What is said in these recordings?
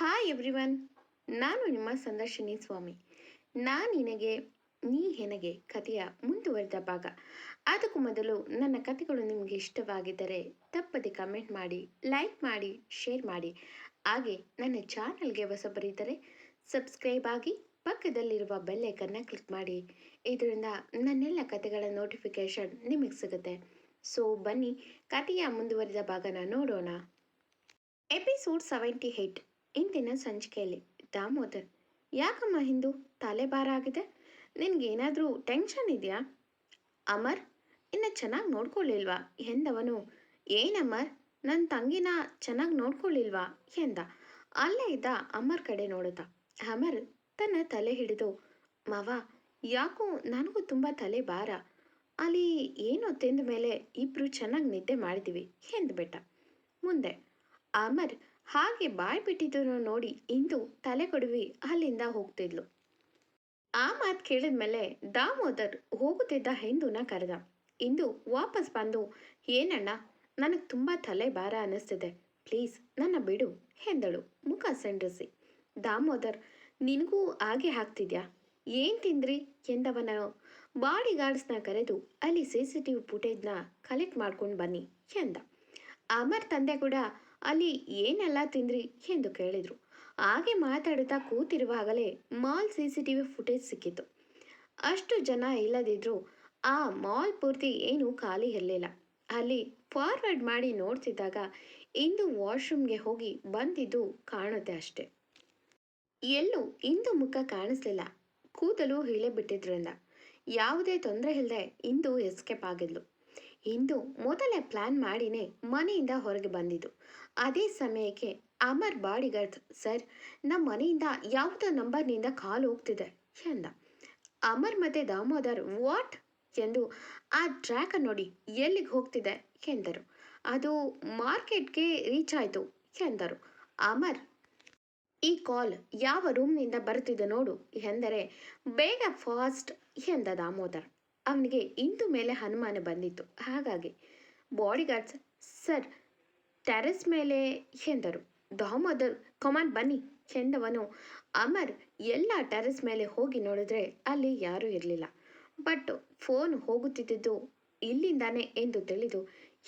Hi everyone ನಾನು ನಿಮ್ಮ ಸಂದರ್ಶಿನಿ ಸ್ವಾಮಿ. ನಾನು ನಿನಗೆ, ನೀ ಹೆನಗೆ ಕಥೆಯ ಮುಂದುವರೆದ ಭಾಗ. ಅದಕ್ಕೂ ಮೊದಲು ನನ್ನ ಕಥೆಗಳು ನಿಮಗೆ ಇಷ್ಟವಾಗಿದ್ದರೆ ತಪ್ಪದೆ ಕಮೆಂಟ್ ಮಾಡಿ ಲೈಕ್ ಮಾಡಿ ಶೇರ್ ಮಾಡಿ. ಹಾಗೆ ನನ್ನ ಚಾನಲ್ಗೆ ಹೊಸಬರಿದ್ದರೆ ಸಬ್ಸ್ಕ್ರೈಬ್ ಆಗಿ ಪಕ್ಕದಲ್ಲಿರುವ ಬೆಲ್ಲೈಕನ್ನ ಕ್ಲಿಕ್ ಮಾಡಿ. ಇದರಿಂದ ನನ್ನೆಲ್ಲ ಕಥೆಗಳ ನೋಟಿಫಿಕೇಷನ್ ನಿಮಗೆ ಸಿಗುತ್ತೆ. ಸೊ ಬನ್ನಿ ಕಥೆಯ ಮುಂದುವರಿದ ಭಾಗನ ನೋಡೋಣ. ಎಪಿಸೋಡ್ ಸೆವೆಂಟಿ ಏಯ್ಟ್ ಇಂದಿನ ಸಂಚಿಕೆಯಲ್ಲಿ ದಾಮೋದರ್. ಯಾಕಮ್ಮ ಹಿಂದೂ? ತಲೆ ಭಾರ ಆಗಿದೆ. ನಿನಗೇನಾದರೂ ಟೆನ್ಷನ್ ಇದೆಯಾ? ಅಮರ್, ಇನ್ನು ಚೆನ್ನಾಗಿ ನೋಡ್ಕೊಳ್ಳಿಲ್ವಾ ಎಂದವನು. ಏನಮ್ಮರ್ ನನ್ನ ತಂಗಿನ ಚೆನ್ನಾಗಿ ನೋಡ್ಕೊಳ್ಳಿಲ್ವಾ ಎಂದ. ಅಲ್ಲೇ ಇದ್ದ ಅಮರ್ ಕಡೆ ನೋಡುತ್ತಾ. ಅಮರ್ ತನ್ನ ತಲೆ ಹಿಡಿದು, ಮಾವ, ಯಾಕೋ ನನಗೂ ತುಂಬ ತಲೆ ಭಾರ. ಅಲ್ಲಿ ಏನೋ ತಿಂದ ಮೇಲೆ ಇಬ್ಬರು ಚೆನ್ನಾಗಿ ನಿದ್ದೆ ಮಾಡಿದ್ದೀವಿ ಎಂದ್ಬಿಟ್ಟ. ಮುಂದೆ, ಅಮರ್ ಹಾಗೆ ಬಾಯ್ ಬಿಟ್ಟಿದ್ದನ್ನು ನೋಡಿ ಇಂದು ತಲೆ ಕೊಡುವಿ ಅಲ್ಲಿಂದ ಹೋಗ್ತಿದ್ಲು. ಆ ಮಾತು ಕೇಳಿದ ಮೇಲೆ ದಾಮೋದರ್ ಹೋಗುತ್ತಿದ್ದ ಹಿಂದೂನ ಕರೆದ. ಇಂದು ವಾಪಸ್ ಬಂದು, ಏನಣ್ಣ, ನನಗೆ ತುಂಬ ತಲೆ ಭಾರ ಅನ್ನಿಸ್ತಿದೆ. ಪ್ಲೀಸ್, ನನ್ನ ಬಿಡು, ಎಂದಳು. ಮುಖ ಸಂಡ್ರಿಸಿ. ದಾಮೋದರ್, ನಿನಗೂ ಹಾಗೆ ಹಾಕ್ತಿದ್ಯಾ ಏನು ತಿಂದ್ರಿ? ಎಂದವನ ಬಾಡಿ ಗಾರ್ಡ್ಸ್ನ ಕರೆದು, ಅಲ್ಲಿ ಸಿ ಸಿ ಟಿ ವಿ ಫುಟೇಜ್ನ ಕಲೆಕ್ಟ್ ಮಾಡ್ಕೊಂಡು ಬನ್ನಿ, ಎಂದ. ಅಮರ್ ತಂದೆ ಕೂಡ ಅಲ್ಲಿ ಏನೆಲ್ಲ ತಿಂದ್ರಿ ಎಂದು ಕೇಳಿದರು. ಹಾಗೆ ಮಾತಾಡುತ್ತಾ ಕೂತಿರುವಾಗಲೇ mall C C T V footage ಸಿಕ್ಕಿತು. ಅಷ್ಟು ಜನ ಇಲ್ಲದಿದ್ದರೂ ಆ ಮಾಲ್ ಪೂರ್ತಿ ಏನೂ ಖಾಲಿ ಇರಲಿಲ್ಲ. ಅಲ್ಲಿ ಫಾರ್ವರ್ಡ್ ಮಾಡಿ ನೋಡ್ತಿದ್ದಾಗ ಇಂದು ವಾಶ್ರೂಮ್ಗೆ ಹೋಗಿ ಬಂದಿದ್ದು ಕಾಣುತ್ತೆ ಅಷ್ಟೆ. ಎಲ್ಲೂ ಇಂದು ಮುಖ ಕಾಣಿಸ್ಲಿಲ್ಲ. ಕೂದಲು ಇಳೆ ಬಿಟ್ಟಿದ್ರಿಂದ. ಯಾವುದೇ ತೊಂದರೆ ಇಲ್ಲದೆ ಇಂದು ಎಸ್ಕೇಪ್ ಆಗಿದ್ಲು. ಇಂದು ಮೊದಲೇ ಪ್ಲಾನ್ ಮಾಡಿನೇ ಮನೆಯಿಂದ ಹೊರಗೆ ಬಂದಿದ್ದು. ಅದೇ ಸಮಯಕ್ಕೆ ಅಮರ್ ಬಾಡಿಗಾರ್ಡ್ ಸರ್ ನಮ್ಮ ಮನೆಯಿಂದ ಯಾವುದೋ ನಂಬರ್ನಿಂದ ಕಾಲ್ ಹೋಗ್ತಿದೆ ಎಂದ. ಅಮರ್ ಮತ್ತೆ ದಾಮೋದರ್, ವಾಟ್? ಎಂದು ಆ ಟ್ರ್ಯಾಕ್ ನೋಡಿ ಎಲ್ಲಿಗೆ ಹೋಗ್ತಿದೆ ಎಂದರು. ಅದು ಮಾರ್ಕೆಟ್ಗೆ ರೀಚ್ ಆಯಿತು ಎಂದರು. ಅಮರ್, ಈ ಕಾಲ್ ಯಾವ ರೂಮ್ನಿಂದ ಬರುತ್ತಿದೆ ನೋಡು ಎಂದರೆ, ಬೇಗ ಫಾಸ್ಟ್ ಎಂದ ದಾಮೋದರ್. ಅವನಿಗೆ ಇಂದು ಮೇಲೆ ಅನುಮಾನ ಬಂದಿತ್ತು. ಹಾಗಾಗಿ ಬಾಡಿಗಾರ್ಡ್ಸ್ ಸರ್ ಟೆರೆಸ್ ಮೇಲೆ ಎಂದರು. ದಾಮೋದರ್ ಕಮಾನ್ ಬನ್ನಿ ಎಂದವನು. ಅಮರ್ ಎಲ್ಲ ಟೆರೆಸ್ ಮೇಲೆ ಹೋಗಿ ನೋಡಿದ್ರೆ ಅಲ್ಲಿ ಯಾರೂ ಇರಲಿಲ್ಲ. ಬಟ್ ಫೋನ್ ಹೋಗುತ್ತಿದ್ದುದು ಇಲ್ಲಿಂದಾನೆ ಎಂದು ತಿಳಿದು,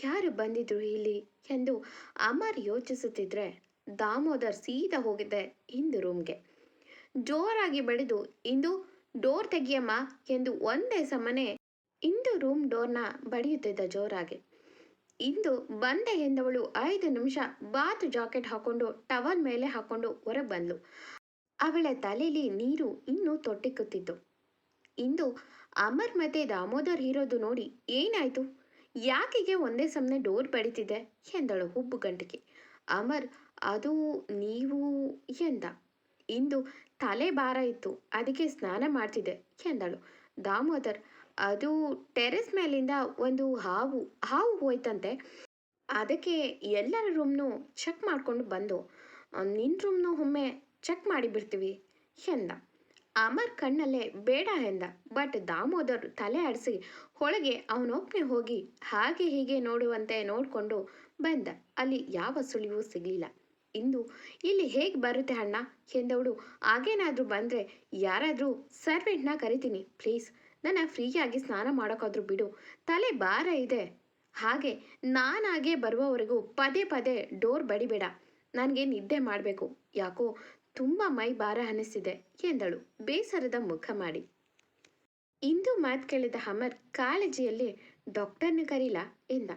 ಯಾರು ಬಂದಿದ್ರು ಇಲ್ಲಿ? ಎಂದು ಅಮರ್ ಯೋಚಿಸುತ್ತಿದ್ರೆ ದಾಮೋದರ್ ಸೀದಾ ಹೋಗಿದ್ದೆ ಇಂದು ರೂಮ್ಗೆ ಜೋರಾಗಿ ಬೆಳೆದು ಇಂದು ಡೋರ್ ತೆಗಿಯಮ್ಮ ಎಂದು ಒಂದೇ ಸಮನೆ ಇಂದು ರೂಮ್ ಡೋರ್ನ ಬಡಿಯುತ್ತಿದ್ದ ಜೋರಾಗಿ. ಇಂದು ಬಂದೆ ಎಂದವಳು ಐದು ನಿಮಿಷ ಬಾತ್ ಜಾಕೆಟ್ ಹಾಕೊಂಡು ಟವಲ್ ಮೇಲೆ ಹಾಕೊಂಡು ಹೊರಗೆ ಬಂದ್ಲು ಅವಳ ತಲೆಯಲ್ಲಿ ನೀರು ಇನ್ನೂ ತೊಟ್ಟಿಕ್ಕುತ್ತಿತ್ತು. ಇಂದು ಅಮರ್ ಮತ್ತೆ ದಾಮೋದರ್ ಇರೋದು ನೋಡಿ ಏನಾಯ್ತು? ಯಾಕಿಗೆ ಒಂದೇ ಸಮನೆ ಡೋರ್ ಬಡಿತಿದೆ? ಎಂದಳು ಹುಬ್ಬು ಗಂಟಿಗೆ ಅಮರ್, ಅದು ನೀವು ಎಂದ. ಇಂದು ತಲೆ ಭಾರ ಇತ್ತು. ಅದಕ್ಕೆ ಸ್ನಾನ ಮಾಡ್ತಿದ್ದೆ ಎಂದಳು. ದಾಮೋದರ್, ಅದು ಟೆರೆಸ್ ಮೇಲಿಂದ ಒಂದು ಹಾವು ಹಾವು ಹೋಯ್ತಂತೆ. ಅದಕ್ಕೆ ಎಲ್ಲರ ರೂಮ್ನು ಚೆಕ್ ಮಾಡಿಕೊಂಡು ಬಂದು ನಿನ್ನ ರೂಮ್ನು ಒಮ್ಮೆ ಚೆಕ್ ಮಾಡಿ ಬಿಡ್ತೀವಿ ಎಂದ. ಅಮರ್ ಕಣ್ಣಲ್ಲೇ ಬೇಡ ಎಂದ. ಬಟ್ ದಾಮೋದರ್ ತಲೆ ಆಡಿಸಿ ಒಳಗೆ ಅವನೊಬ್ಬನೇ ಹೋಗಿ ಹಾಗೆ ಹೀಗೆ ನೋಡುವಂತೆ ನೋಡಿಕೊಂಡು ಬಂದ. ಅಲ್ಲಿ ಯಾವ ಸುಳಿವು ಸಿಗಲಿಲ್ಲ. ಇಂದು ಇಲ್ಲಿ ಹೇಗೆ ಬರುತ್ತೆ ಅಣ್ಣ? ಎಂದವಳು. ಹಾಗೇನಾದರೂ ಬಂದರೆ ಯಾರಾದರೂ ಸರ್ವೆಂಟ್ನ ಕರಿತೀನಿ. ಪ್ಲೀಸ್, ನನ್ನ ಫ್ರೀಯಾಗಿ ಸ್ನಾನ ಮಾಡೋಕ್ಕಾದ್ರೂ ಬಿಡು. ತಲೆ ಭಾರ ಇದೆ. ಹಾಗೆ ನಾನಾಗೆ ಬರುವವರೆಗೂ ಪದೇ ಪದೇ ಡೋರ್ ಬಡಿಬೇಡ. ನನಗೆ ನಿದ್ದೆ ಮಾಡಬೇಕು. ಯಾಕೋ ತುಂಬ ಮೈ ಭಾರ ಅನ್ನಿಸ್ತಿದೆ, ಎಂದಳು. ಬೇಸರದ ಮುಖ ಮಾಡಿ. ಇಂದು ಮಾತು ಕೇಳಿದ ಅಮರ್ ಕಾಳಜಿಯಲ್ಲಿ ಡಾಕ್ಟರ್ನ ಕರೀಲ ಎಂದ.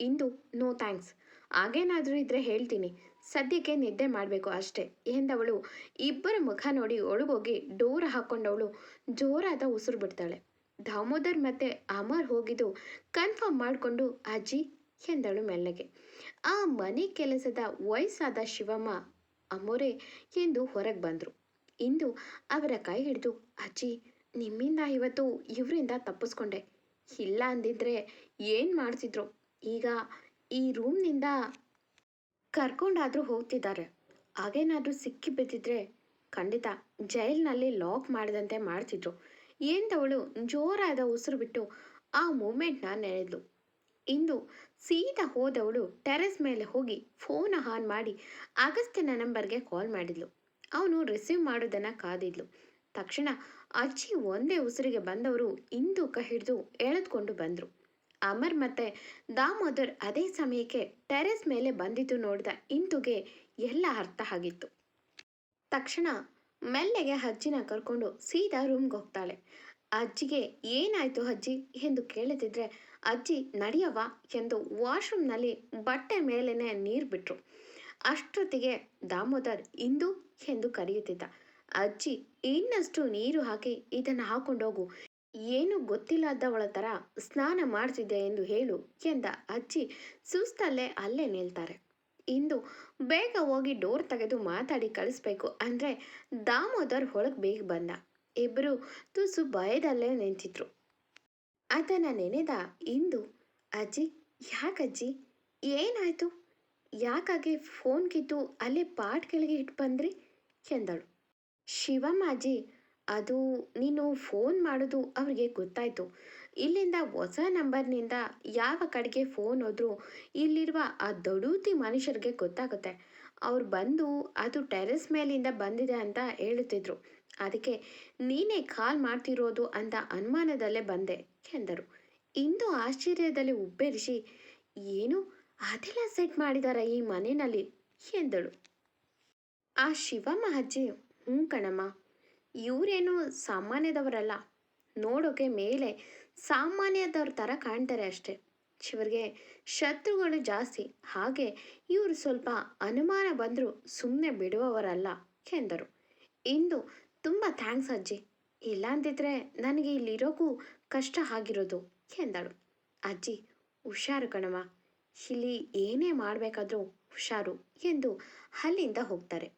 ಇಂದು ನೋ ಥ್ಯಾಂಕ್ಸ್. ಹಾಗೇನಾದರೂ ಇದ್ರೆ ಹೇಳ್ತೀನಿ. ಸದ್ಯಕ್ಕೆ ನಿದ್ದೆ ಮಾಡಬೇಕು ಅಷ್ಟೇ ಎಂದವಳು. ಇಬ್ಬರ ಮುಖ ನೋಡಿ ಒಳಗೋಗಿ ಡೋರ್ ಹಾಕೊಂಡವಳು. ಜೋರಾದ ಉಸಿರು ಬಿಡ್ತಾಳೆ. ದಾಮೋದರ್ ಮತ್ತೆ ಅಮರ್ ಹೋಗಿದ್ದು ಕನ್ಫರ್ಮ್ ಮಾಡಿಕೊಂಡು, ಅಜ್ಜಿ, ಎಂದಳು ಮೆಲ್ಲಗೆ. ಆ ಮನೆ ಕೆಲಸದ ವಯಸ್ಸಾದ ಶಿವಮ್ಮ ಅಮೋರೆ ಎಂದು ಹೊರಗೆ ಬಂದರು. ಇಂದು ಅವರ ಕೈ ಹಿಡಿದು, ಅಜ್ಜಿ, ನಿಮ್ಮಿಂದ ಇವತ್ತು ಇವರಿಂದ ತಪ್ಪಿಸ್ಕೊಂಡೆ. ಇಲ್ಲ ಅಂದಿದ್ರೆ ಏನು ಮಾಡ್ತಿದ್ರು ಈಗ ಈ ರೂಮ್ನಿಂದ ಕರ್ಕೊಂಡಾದರೂ ಹೋಗ್ತಿದ್ದಾರೆ. ಹಾಗೇನಾದರೂ ಸಿಕ್ಕಿ ಬಿದ್ದಿದ್ರೆ ಖಂಡಿತ ಜೈಲ್ನಲ್ಲಿ ಲಾಕ್ ಮಾಡಿದಂತೆ ಮಾಡ್ತಿದ್ರು. ಎಂದವಳು ಜೋರಾದ ಉಸಿರು ಬಿಟ್ಟು ಆ ಮೂಮೆಂಟ್ನ ನೆನೆದ್ಲು. ಇಂದು ಸೀದಾ ಹೋದವಳು ಟೆರೆಸ್ ಮೇಲೆ ಹೋಗಿ ಫೋನ್ ಆನ್ ಮಾಡಿ ಅಗಸ್ತ್ಯನ ನಂಬರ್ಗೆ ಕಾಲ್ ಮಾಡಿದ್ಲು. ಅವನು ರಿಸೀವ್ ಮಾಡೋದನ್ನು ಕಾದಿದ್ಲು. ತಕ್ಷಣ ಅಜ್ಜಿ ಒಂದೇ ಉಸಿರಿಗೆ ಬಂದವರು ಇಂದು ಹಿಡಿದು ಎಳೆದುಕೊಂಡು ಬಂದರು. ಅಮರ್ ಮತ್ತೆ ದಾಮೋದರ್ ಅದೇ ಸಮಯಕ್ಕೆ ಟೆರೆಸ್ ಮೇಲೆ ಬಂದಿದ್ದು ನೋಡಿದ ಇಂದುಗೆ ಎಲ್ಲ ಅರ್ಥ ಆಗಿತ್ತು. ತಕ್ಷಣ ಮೆಲ್ಲೆಗೆ ಅಜ್ಜಿನ ಕರ್ಕೊಂಡು ಸೀದಾ ರೂಮ್ಗೆ ಹೋಗ್ತಾಳೆ. ಅಜ್ಜಿಗೆ, ಏನಾಯ್ತು ಅಜ್ಜಿ? ಎಂದು ಕೇಳದಿದ್ರೆ, ಅಜ್ಜಿ ನಡೆಯವ ಎಂದು ವಾಶ್ರೂಮ್ನಲ್ಲಿ ಬಟ್ಟೆ ಮೇಲೇನೆ ನೀರು ಬಿಟ್ರು. ಅಷ್ಟೊತ್ತಿಗೆ ದಾಮೋದರ್, ಇಂದು? ಎಂದು ಕರೆಯುತ್ತಿದ್ದ. ಅಜ್ಜಿ, ಇನ್ನಷ್ಟು ನೀರು ಹಾಕಿ ಇದನ್ನು ಹಾಕೊಂಡೋಗು. ಏನು ಗೊತ್ತಿಲ್ಲದವಳ ಥರ ಸ್ನಾನ ಮಾಡ್ತಿದ್ದೆ ಎಂದು ಹೇಳು ಎಂದ ಅಜ್ಜಿ. ಸುಸ್ತಲ್ಲೇ ಅಲ್ಲೇ ನಿಲ್ತಾರೆ. ಇಂದು ಬೇಗ ಹೋಗಿ ಡೋರ್ ತೆಗೆದು ಮಾತಾಡಿ ಕಳಿಸ್ಬೇಕು ಅಂದರೆ ದಾಮೋದರ್ ಹೊಳಗೆ ಬೇಗ ಬಂದ. ಇಬ್ಬರು ತುಸು ಭಯದಲ್ಲೇ ನಿಂತಿದ್ರು. ಅದನ್ನು ನೆನೆದ ಇಂದು, ಅಜ್ಜಿ, ಯಾಕಜ್ಜಿ? ಏನಾಯ್ತು? ಯಾಕಾಗೆ ಫೋನ್ ಕಿತ್ತು ಅಲ್ಲೇ ಪಾಟ್ ಕೆಳಗೆ ಇಟ್ಟು ಬಂದ್ರಿ? ಎಂದಳು. ಶಿವಮ್ಮ ಅಜ್ಜಿ ಅದು ನೀನು ಫೋನ್ ಮಾಡೋದು ಅವ್ರಿಗೆ ಗೊತ್ತಾಯಿತು. ಇಲ್ಲಿಂದ ಹೊಸ ನಂಬರ್ನಿಂದ ಯಾವ ಕಡೆಗೆ ಫೋನ್ ಹೋದರೂ ಇಲ್ಲಿರುವ ಆ ದೊಡೂತಿ ಮನುಷ್ಯರಿಗೆ ಗೊತ್ತಾಗುತ್ತೆ. ಅವ್ರು ಬಂದು ಅದು ಟೆರೆಸ್ ಮೇಲಿಂದ ಬಂದಿದೆ ಅಂತ ಹೇಳುತ್ತಿದ್ರು. ಅದಕ್ಕೆ ನೀನೇ ಕಾಲ್ ಮಾಡ್ತಿರೋದು ಅಂತ ಅನುಮಾನದಲ್ಲೇ ಬಂದೆ ಎಂದರು. ಇಂದು ಆಶ್ಚರ್ಯದಲ್ಲಿ ಉಬ್ಬೇರಿಸಿ, ಏನು? ಅದೆಲ್ಲ ಸೆಟ್ ಮಾಡಿದಾರ ಈ ಮನೆಯಲ್ಲಿ? ಎಂದಳು. ಆ ಶಿವಮ್ಮ ಅಜ್ಜಿ ಹ್ಞೂ ಕಣಮ್ಮ. ಇವರೇನು ಸಾಮಾನ್ಯದವರಲ್ಲ. ನೋಡೋಕೆ ಮೇಲೆ ಸಾಮಾನ್ಯದವ್ರ ಥರ ಕಾಣ್ತಾರೆ ಅಷ್ಟೆ. ಶಿವರಿಗೆ ಶತ್ರುಗಳು ಜಾಸ್ತಿ. ಹಾಗೆ ಇವರು ಸ್ವಲ್ಪ ಅನುಮಾನ ಬಂದರೂ ಸುಮ್ಮನೆ ಬಿಡುವವರಲ್ಲ ಎಂದರು. ಇಂದು ತುಂಬ ಥ್ಯಾಂಕ್ಸ್ ಅಜ್ಜಿ. ಇಲ್ಲಾಂತಿದ್ರೆ ನನಗೆ ಇಲ್ಲಿರೋಕ್ಕೂ ಕಷ್ಟ ಆಗಿರೋದು ಎಂದಳು. ಅಜ್ಜಿ, ಹುಷಾರು ಕಣವ ಇಲ್ಲಿ ಏನೇ ಮಾಡಬೇಕಾದ್ರೂ ಹುಷಾರು ಎಂದು ಅಲ್ಲಿಂದ ಹೋಗ್ತಾರೆ.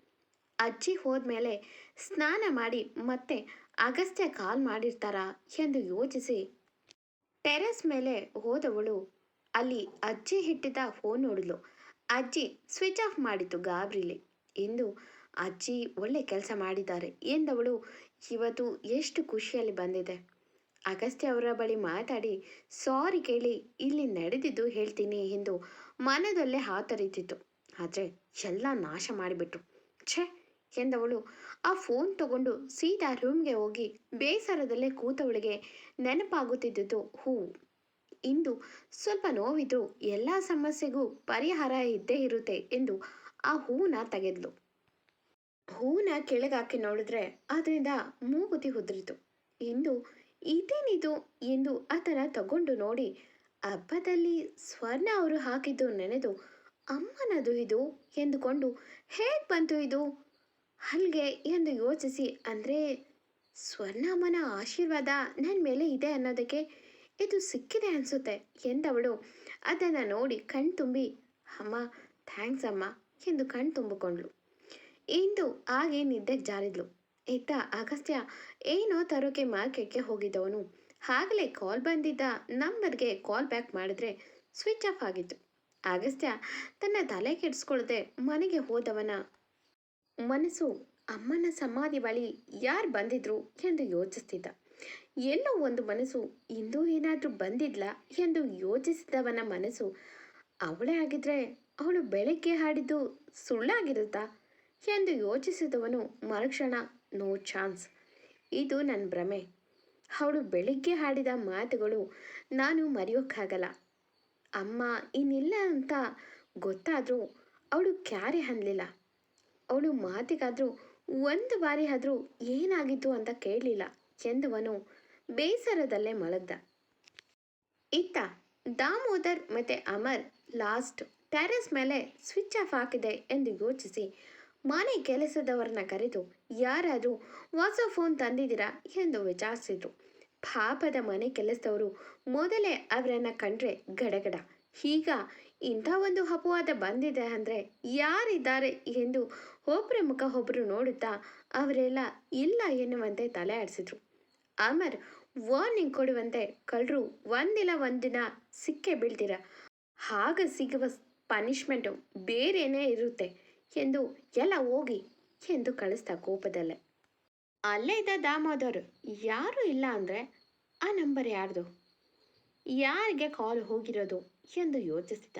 ಅಜ್ಜಿ ಹೋದ್ಮೇಲೆ ಸ್ನಾನ ಮಾಡಿ ಮತ್ತೆ ಅಗಸ್ತ್ಯ ಕಾಲ್ ಮಾಡಿರ್ತಾರಾ ಎಂದು ಯೋಚಿಸಿ. ಟೆರೆಸ್ ಮೇಲೆ ಹೋದವಳು ಅಲ್ಲಿ ಅಜ್ಜಿ ಹಿಟ್ಟಿದ ಫೋನ್ ನೋಡಿದ್ಲು. ಅಜ್ಜಿ ಸ್ವಿಚ್ ಆಫ್ ಮಾಡಿತು ಗಾಬ್ರಿಲಿ. ಇಂದು ಅಜ್ಜಿ ಒಳ್ಳೆ ಕೆಲಸ ಮಾಡಿದ್ದಾರೆ ಎಂದವಳು ಇವತ್ತು ಎಷ್ಟು ಖುಷಿಯಲ್ಲಿ ಬಂದಿದೆ. ಅಗಸ್ತ್ಯ ಅವರ ಬಳಿ ಮಾತಾಡಿ, ಸಾರಿ ಕೇಳಿ, ಇಲ್ಲಿ ನಡೆದಿದ್ದು ಹೇಳ್ತೀನಿ ಎಂದು ಮನದಲ್ಲೇ ಹಾತರಿತಿತ್ತು ಆದರೆ ಎಲ್ಲ ನಾಶ ಮಾಡಿಬಿಟ್ರು. ಛೇ ಎಂದವಳು. ಆ ಫೋನ್ ತಗೊಂಡು ಸೀದಾ ರೂಮ್ಗೆ ಹೋಗಿ ಬೇಸರದಲ್ಲೇ ಕೂತವಳಿಗೆ ನೆನಪಾಗುತ್ತಿದ್ದುದು. ಹೂವು ಇಂದು ಸ್ವಲ್ಪ ನೋವಿದ್ರೂ ಎಲ್ಲ ಸಮಸ್ಯೆಗೂ ಪರಿಹಾರ ಇದ್ದೇ ಇರುತ್ತೆ ಎಂದು ಆ ಹೂವನ್ನ ತೆಗೆದ್ಲು. ಹೂವನ್ನ ಕೆಳಗಾಕಿ ನೋಡಿದ್ರೆ ಅದರಿಂದ ಮೂಗುತಿ ಉದುರಿತು. ಇಂದು ಇದೇನಿದು ಎಂದು ಆತನ ತಗೊಂಡು ನೋಡಿ ಹಬ್ಬದಲ್ಲಿ ಸ್ವರ್ಣ ಅವರು ಹಾಕಿದ್ದು ನೆನೆದು ಅಮ್ಮನದು ಇದು ಎಂದುಕೊಂಡು ಹೇಗೆ ಬಂತು ಇದು? ಅಲ್ಗೆ ಎಂದು ಯೋಚಿಸಿ, ಅಂದರೆ ಸ್ವರ್ಣಮ್ಮನ ಆಶೀರ್ವಾದ ನನ್ನ ಮೇಲೆ ಇದೆ ಅನ್ನೋದಕ್ಕೆ ಇದು ಸಿಕ್ಕಿದೆ ಅನಿಸುತ್ತೆ ಎಂದವಳು. ಅದನ್ನು ನೋಡಿ ಕಣ್ತುಂಬಿ ಅಮ್ಮ, ಥ್ಯಾಂಕ್ಸ್ ಅಮ್ಮ ಎಂದು ಕಣ್ ತುಂಬಿಕೊಂಡ್ಳು. ಇಂದು ಹಾಗೆ ನಿದ್ದೆ ಜಾರಿದ್ಲು. ಇತ್ತ ಅಗಸ್ತ್ಯ ಏನೋ ತರೋಕೆ ಮಾರ್ಕೆಟ್ಗೆ ಹೋಗಿದ್ದವನು. ಆಗಲೇ ಕಾಲ್ ಬಂದಿದ್ದ ನಂಬರ್ಗೆ ಕಾಲ್ ಬ್ಯಾಕ್ ಮಾಡಿದ್ರೆ ಸ್ವಿಚ್ ಆಫ್ ಆಗಿತ್ತು. ಅಗಸ್ತ್ಯ ತನ್ನ ತಲೆ ಕೆಡಿಸ್ಕೊಳ್ಳದೆ ಮನೆಗೆ ಹೋದವನ ಮನಸ್ಸು ಅಮ್ಮನ ಸಮಾಧಿ ಬಳಿ ಯಾರು ಬಂದಿದ್ರು ಎಂದು ಯೋಚಿಸ್ತಿದ್ದ. ಎಲ್ಲೋ ಒಂದು ಮನಸ್ಸು ಇಂದು ಏನಾದರೂ ಬಂದಿದ್ಲ ಎಂದು ಯೋಚಿಸಿದವನ ಮನಸ್ಸು ಅವಳೇ ಆಗಿದ್ರೆ ಅವಳು ಬೆಳಗ್ಗೆ ಹಾಡಿದ್ದು ಸುಳ್ಳಾಗಿರುತ್ತಾ ಎಂದು ಯೋಚಿಸಿದವನು ಮರುಕ್ಷಣ ನೋ ಚಾನ್ಸ್, ಇದು ನನ್ನ ಭ್ರಮೆ. ಅವಳು ಬೆಳಿಗ್ಗೆ ಹಾಡಿದ ಮಾತುಗಳು ನಾನು ಮರೆಯೋಕ್ಕಾಗಲ್ಲ. ಅಮ್ಮ, ಇನ್ನಿಲ್ಲ ಅಂತ ಗೊತ್ತಾದರೂ ಅವಳು ಕ್ಯಾರೆ ಅನ್ನಲಿಲ್ಲ ಅವಳು ಮಾತಿಗಾದರೂ ಒಂದು ಬಾರಿ ಆದರೂ ಏನಾಗಿತ್ತು ಅಂತ ಕೇಳಲಿಲ್ಲ. ಎಂದವನು ಬೇಸರದಲ್ಲೇ ಮಲಗ್ದ. ಇತ್ತ ದಾಮೋದರ್ ಮತ್ತೆ ಅಮರ್ ಲಾಸ್ಟ್ ಟೆರೆಸ್ ಮೇಲೆ ಸ್ವಿಚ್ ಆಫ್ ಹಾಕಿದೆ ಎಂದು ಯೋಚಿಸಿ ಮನೆ ಕೆಲಸದವರನ್ನ ಕರೆದು, ಯಾರಾದರೂ ಹೊಸ ಫೋನ್ ತಂದಿದ್ದೀರಾ? ಎಂದು ವಿಚಾರಿಸಿದ್ರು. ಪಾಪದ ಮನೆ ಕೆಲಸದವರು ಮೊದಲೇ ಅವರನ್ನು ಕಂಡ್ರೆ ಗಡಗಡ. ಈಗ ಇಂಥ ಒಂದು ಅಪವಾದ ಬಂದಿದೆ ಅಂದರೆ ಯಾರಿದ್ದಾರೆ ಎಂದು ಒಬ್ಬರ ಮುಖ ಒಬ್ಬರು ನೋಡುತ್ತಾ ಅವರೆಲ್ಲ ಇಲ್ಲ ಎನ್ನುವಂತೆ ತಲೆ ಆಡಿಸಿದ್ರು. ಅಮರ್ ವಾರ್ನಿಂಗ್ ಕೊಡುವಂತೆ ಕಳ್ಳರು ಒಂದಿಲ್ಲ ಒಂದಿನ ಸಿಕ್ಕೇ ಬೀಳ್ತೀರ. ಆಗ ಸಿಗುವ ಪನಿಷ್ಮೆಂಟು ಬೇರೆಯೇ ಇರುತ್ತೆ ಎಂದು ಎಲ್ಲ ಹೋಗಿ ಎಂದು ಕಳಿಸ್ತಾ ಕೋಪದಲ್ಲೇ. ಅಲ್ಲೇ ಇದ್ದ ದಾಮೋದರ್, ಯಾರು ಇಲ್ಲ ಅಂದರೆ ಆ ನಂಬರ್ ಯಾರ್ದು? ಯಾರಿಗೆ ಕಾಲ್ ಹೋಗಿರೋದು? ಎಂದು ಯೋಚಿಸಿದ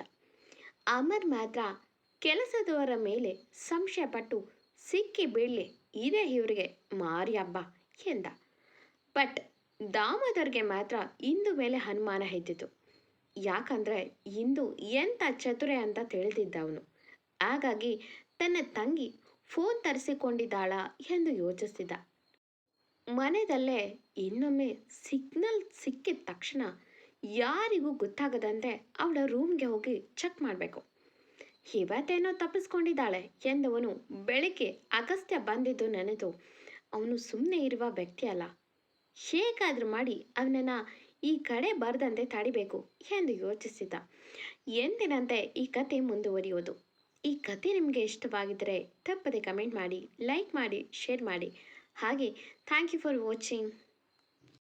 ಅಮರ್ ಮಾತ್ರ ಕೆಲಸದವರ ಮೇಲೆ ಸಂಶಯಪಟ್ಟು ಸಿಕ್ಕಿ ಬೀಳಲಿ, ಇದೇ ಇವರಿಗೆ ಮಾರಿ ಹಬ್ಬ ಎಂದ. ಬಟ್ ದಾಮೋದರ್ಗೆ ಮಾತ್ರ ಇಂದು ಮೇಲೆ ಅನುಮಾನ ಹೆದ್ದಿತು ಯಾಕಂದರೆ ಇಂದು ಎಂಥ ಚತುರೆ ಅಂತ ತಿಳಿದಿದ್ದ ಅವನು ಹಾಗಾಗಿ ತನ್ನ ತಂಗಿ ಫೋನ್ ತರಿಸಿಕೊಂಡಿದ್ದಾಳ ಎಂದು ಯೋಚಿಸಿದ ಮನೆಯಲ್ಲೇ ಇನ್ನೊಮ್ಮೆ ಸಿಗ್ನಲ್ ಸಿಕ್ಕಿದ ತಕ್ಷಣ ಯಾರಿಗೂ ಗೊತ್ತಾಗದಂತೆ ಅವಳ ರೂಮ್ಗೆ ಹೋಗಿ ಚೆಕ್ ಮಾಡಬೇಕು. ಇವತ್ತೇನೋ ತಪ್ಪಿಸ್ಕೊಂಡಿದ್ದಾಳೆ ಎಂದವನು ಬೆಳಿಗ್ಗೆ ಅಗಸ್ತ್ಯ ಬಂದಿದ್ದು ನೆನೆದು ಅವನು ಸುಮ್ಮನೆ ಇರುವ ವ್ಯಕ್ತಿ ಅಲ್ಲ. ಹೇಗಾದರೂ ಮಾಡಿ ಅವನನ್ನು ಈ ಕಡೆ ಬರದಂತೆ ತಡಿಬೇಕು ಎಂದು ಯೋಚಿಸಿದ್ದ ಎಂದಿನಂತೆ ಈ ಕತೆ ಮುಂದುವರಿಯೋದು. ಈ ಕತೆ ನಿಮಗೆ ಇಷ್ಟವಾಗಿದ್ದರೆ ತಪ್ಪದೆ ಕಮೆಂಟ್ ಮಾಡಿ ಲೈಕ್ ಮಾಡಿ ಶೇರ್ ಮಾಡಿ. ಹಾಗೆ ಥ್ಯಾಂಕ್ ಯು ಫಾರ್ ವಾಚಿಂಗ್